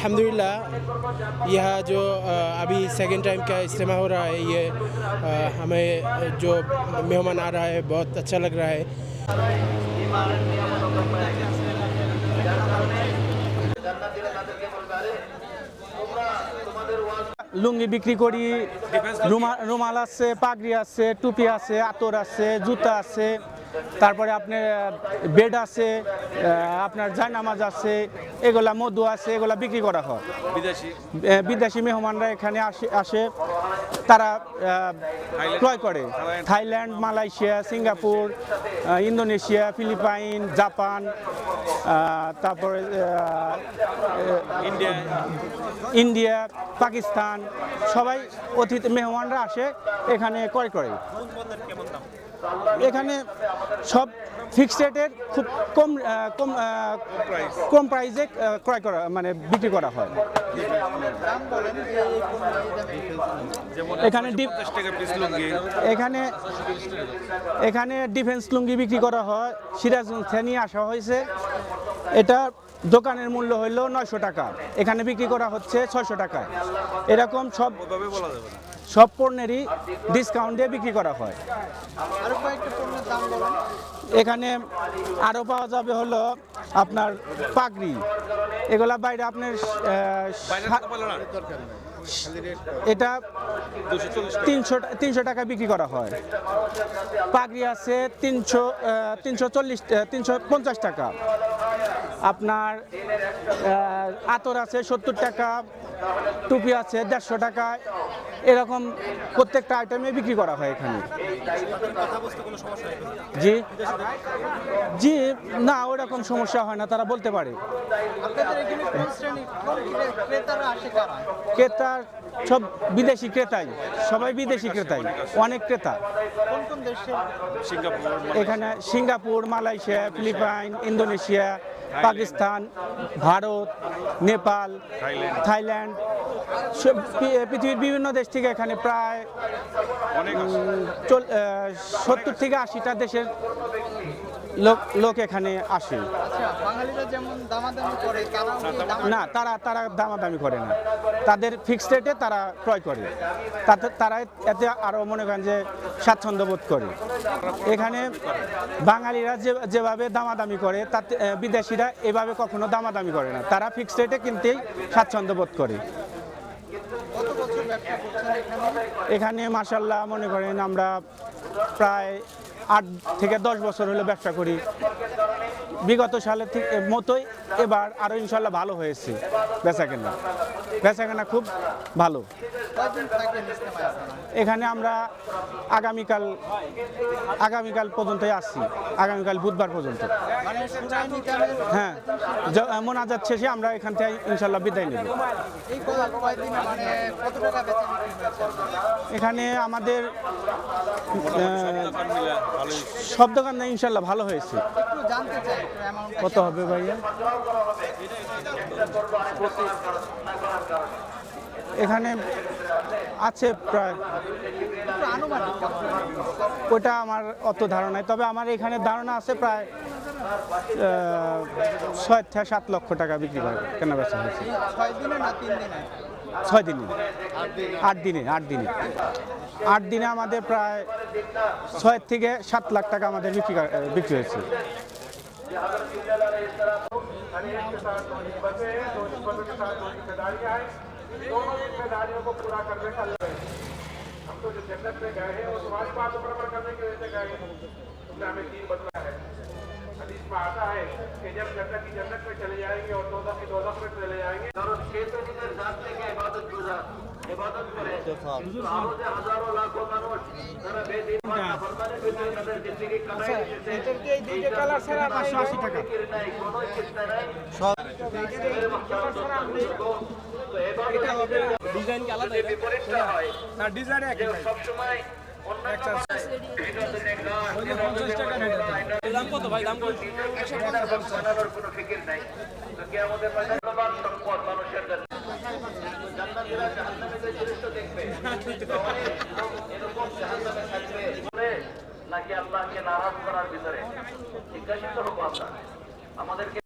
अल्हम्दुलिल्लाह यह जो अ, अभी सेकंड टाइम का इज्तिमा हो रहा है ये अ, हमें जो मेहमान आ रहा है बहुत अच्छा लग रहा है লুঙ্গি বিক্রি করি রুমা রুমাল আছে পাগড়ি আছে টুপি আছে আতর আছে জুতা আছে তারপরে আপনার বেড আছে আপনার জায়নামাজ আছে এগুলা মধু আছে এগুলা বিক্রি করা হয়। বিদেশি? বিদেশি মেহমানরা এখানে আসে আসে তারা ক্রয় করে। Thailand? Malaysia Singapore Indonesia Philippines Japan তারপরে ইন্ডিয়া? ইন্ডিয়া পাকিস্তান সবাই অতিথি মেহমানরা আসে এখানে ক্রয় করে। এখানে সব ফিক্সড রেটের খুব কম কম কম প্রাইসে ক্রয় করা মানে বিক্রি করা হয়। এখানে এখানে এখানে ডিফেন্স লুঙ্গি বিক্রি করা হয়, সিরাজগঞ্জ থেকে আসা হয়েছে। এটা দোকানের মূল্য হইল নয়শো টাকা। এখানে বিক্রি করা হচ্ছে ছয়শো টাকা এরকম সব বলা যাবে না। সব পণ্যেরই ডিসকাউন্ট দিয়ে বিক্রি করা হয়। এখানে আরও পাওয়া যাবে হলো আপনার পাগড়ি। এগুলা বাইরে আপনার এটা তিনশো তিনশো টাকা বিক্রি করা হয়। পাগড়ি আছে তিনশো তিনশো চল্লিশ তিনশো পঞ্চাশ টাকা। আপনার আতর আছে সত্তর টাকা টুপি আছে দেড়শো টাকা এরকম প্রত্যেকটা আইটেমে বিক্রি করা হয় এখানে। জি? জি না ওরকম সমস্যা হয় না তারা বলতে পারে। ক্রেতা সব বিদেশি ক্রেতাই সবাই বিদেশি ক্রেতাই অনেক ক্রেতা। এখানে Singapore Malaysia Philippines Indonesia Pakistan Bharat Nepal Thailand. পৃথিবীর বিভিন্ন দেশ থেকে এখানে প্রায় সত্তর থেকে আশিটা দেশের লোক লোক এখানে আসে। বাঙালিরা যেমন দামাদামি করে তারাও কি দামা- না তারা তারা দামাদামি করে না। তাদের ফিক্সড রেটে তারা ক্রয় করে। তাতে তারা এতে আরও মনে করেন যে স্বাচ্ছন্দ্য বোধ করে। এখানে বাঙালিরা যে যেভাবে দামাদামি করে তাতে বিদেশিরা এভাবে কখনো দামাদামি করে না। তারা ফিক্সড রেটে কিনতেই স্বাচ্ছন্দ্য বোধ করে। কত বছর ব্যবসা করছেন এখানে? এখানে মাসাল্লাহ মনে করেন আমরা প্রায় আট থেকে দশ বছর হলো ব্যবসা করি। বিগত সালের মতোই এবার আরও ইনশাল্লাহ ভালো হয়েছে। বেচাকেনা বেচাকেনা খুব ভালো। এখানে আমরা আগামীকাল আগামীকাল পর্যন্তই আসছি। আগামীকাল বুধবার পর্যন্ত। হ্যাঁ মোনাজাত শেষে আমরা এখান থেকে ইনশাল্লাহ বিদায় নেব? এখানে আমাদের সব দোকান ইনশাল্লাহ ভালো হয়েছে। কত হবে ভাইয়া? এখানে আছে প্রায়? ওটা আমার অত ধারণা তবে আমার এখানে ধারণা আছে প্রায় ছয় থেকে সাত লক্ষ টাকা বিক্রি করে কেনা বেচা হয়েছে। ছয় দিনে না তিন দিনে? ছয় দিনে। আট দিনে। আট দিনে আট দিনে। আমাদের প্রায় ছয় থেকে সাত লাখ টাকা আমাদের বিক্রি করা- বিক্রি হয়েছে। हम तो जो जन्नत में गए हैं वो तुम्हारी बातों पर अमल करने के वजह से गए हैं तुमने हमें तीन बदला है हदीस में आता है कि जब जन्नत की जन्नत में चले जाएंगे और दोजख की दोजख में चले जाएंगे কারণ সে তো নিজের জাত থেকে ইবাদত গুজার ইবাদত করে কিন্তু আরো যে হাজারো লাখো মানুষ কোনো ফিকির নাই। তো কে আমাদের সম্পদ মানুষের নাকি আল্লাহকে নারাজ করার ভিতরে। জিজ্ঞাসিত হব আমরা আমাদেরকে